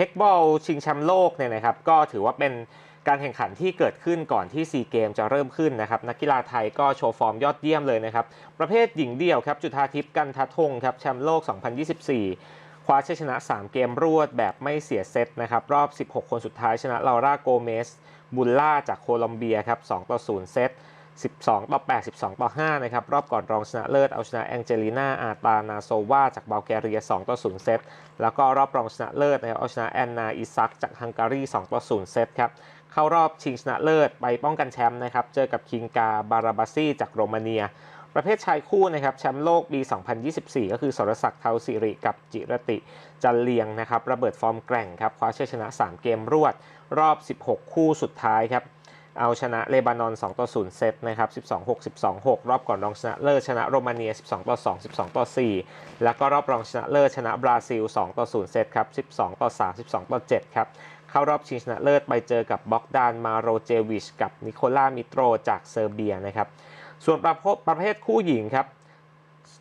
เทคบอลชิงแชมป์โลกเนี่ยนะครับก็ถือว่าเป็นการแข่งขันที่เกิดขึ้นก่อนที่ซีเกมจะเริ่มขึ้นนะครับนักกีฬาไทยก็โชว์ฟอร์มยอดเยี่ยมเลยนะครับ ประเภทหญิงเดี่ยวครับจุธาทิพย์กันทัทงครับแชมป์โลก 2024 คว้าชัยชนะ 3 เกมรวดแบบไม่เสียเซตนะครับรอบ 16 คนสุดท้ายชนะลาร่าโกเมสบุลล่าจากโคลอมเบียครับ2ต่อ0เซต 12 ต่อ 8 12 ต่อ 5 นะครับ รอบก่อนรองชนะเลิศเอาชนะแองเจลีนาอาตานาโซวาจากบัลแกเรีย 2 ต่อ 0 เซต แล้วก็รอบรองชนะเลิศนะครับเอาชนะแอนนาอิซักจากฮังการี 2 ต่อ 0 เซตครับ เข้ารอบชิงชนะเลิศไปป้องกันแชมป์นะครับ เจอกับคิงกาบาราบาซีจากโรมาเนีย ประเภทชายคู่นะครับแชมป์โลกปี 2024 ก็คือสรศักดิ์เทาสิริกับจิรติจันเลียงนะครับระเบิดฟอร์มแกร่งครับคว้าชัยชนะ 3 เกมรวด รอบ 16 คู่สุดท้ายครับ เอาชนะเลบานอน 2 ต่อ 0 เซตนะครับ 12 6 12 6 รอบก่อนรองชนะเลิศชนะโรมาเนีย 12 ต่อ 2 12 ต่อ 4 แล้วก็รอบรองชนะเลิศชนะบราซิล 2 ต่อ 0 เซตครับ 12 ต่อ 3 12 ต่อ 7 ครับ เข้ารอบชิงชนะเลิศไปเจอกับบ็อกดานมาโรเจวิช กับนิโคล่ามิโตรจากเซอร์เบียนะครับ ส่วนประประเภทคู่หญิงครับ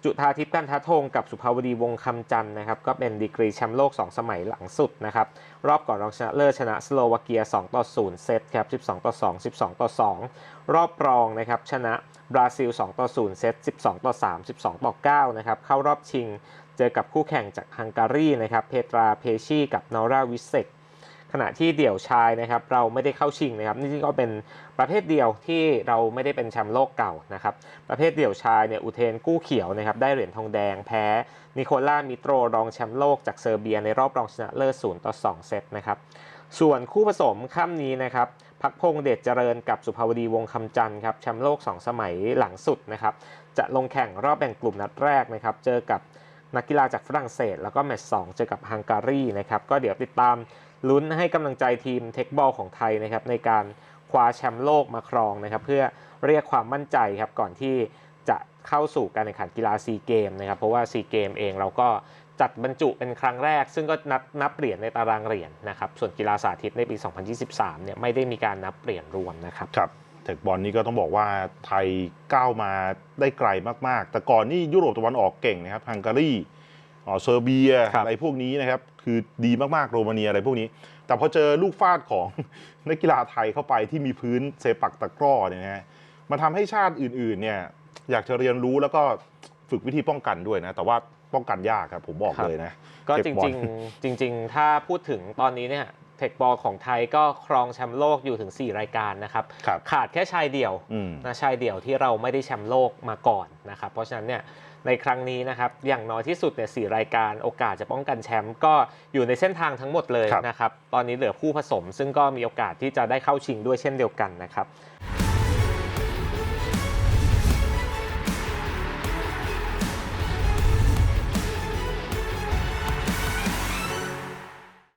จุธาทิพย์กันทัทงกับสุภาวดีวงคำจันนะครับ ก็เป็นดีกรีแชมป์โลก 2 สมัยหลังสุดนะครับ รอบก่อนรองชนะเลิศชนะสโลวาเกีย 2 ต่อ 0 เซตครับ 12 ต่อ 2 12 ต่อ 2 รอบรองนะครับ ชนะบราซิล 2 ต่อ 0 เซต 12 ต่อ 3 12 ต่อ 9 นะครับ เข้ารอบชิง เจอกับคู่แข่งจากฮังการีนะครับ เพตราเพชีกับนอราวิเซก ขณะที่เดี่ยวชายนะครับเราไม่ได้เข้าชิงนะครับนี่ก็เป็นประเภทเดียวที่เราไม่ได้เป็นแชมป์โลกเก่านะครับประเภทเดี่ยวชายเนี่ยอุเทนกู้เขียวนะครับได้เหรียญทองแดงแพ้นิโคล่ามิโตรรองแชมป์โลกจากเซอร์เบียในรอบรองชนะเลิศ0ต่อ2เซตนะครับส่วนคู่ผสมค่ำนี้นะครับพักพงเดชเจริญกับสุภาวดีวงคำจันทร์ครับแชมป์โลก 2 สมัยหลังสุดนะครับจะลงแข่งรอบแบ่งกลุ่มนัดแรกนะครับเจอกับนักกีฬาจากฝรั่งเศส แล้วก็แมตช์สองเจอกับฮังการีนะครับก็เดี๋ยวติดตาม ลุ้นให้กำลังใจทีมเทคบอลของไทยนะครับในการคว้าแชมป์โลกมาครองนะครับเพื่อเรียกความมั่นใจครับก่อนที่จะเข้าสู่การแข่งขันกีฬาซีเกมนะครับเพราะว่าซีเกมเองเราก็จัดบรรจุเป็นครั้งแรก ซึ่งก็นับนับเหรียญในตารางเหรียญนะครับส่วนกีฬาสาธิตในปี 2023เนี่ยไม่ได้มีการนับเหรียญรวมนะครับครับเทคบอลนี่ก็ต้องบอกว่าไทยก้าวมาได้ไกลมากๆ แต่ก่อนนี่ยุโรปตะวันออกเก่งนะครับฮังการี อ๋อเซอร์เบียครับ อะไรพวกนี้นะครับ คือดีมากๆโรมาเนียอะไรพวกนี้ แต่พอเจอลูกฟาดของ นักกีฬาไทยเข้าไปที่มีพื้นเซปักตะกร้อเนี่ยนะฮะมันทำให้ชาติอื่นๆเนี่ยอยากจะเรียนรู้แล้วก็ฝึกวิธีป้องกันด้วยนะ แต่ว่าป้องกันยากครับผมบอกครับ เลยนะก็เทจคบอลริงๆจริง ๆ ถ้าพูดถึงตอนนี้เนี่ยเทคบอลของไทยก็ครองแชมป์โลกอยู่ถึง 4 รายการนะครับ ครับ ขาดแค่ชายเดี่ยวอืม นะชายเดี่ยวที่เราไม่ได้แชมป์โลกมาก่อนนะครับ เพราะฉะนั้นเนี่ย ในครั้งนี้นะครับ อย่างน้อยที่สุดเนี่ยสรายการโอกาสจะป้องกันแชมป์ก็อยู่ในเส้นทางทั้งหมดเลยครับนะครับ ตอนนี้เหลือคู่ผสม ซึ่งก็มีโอกาสที่จะได้เข้าชิงด้วยเช่นเดียวกันนะครับ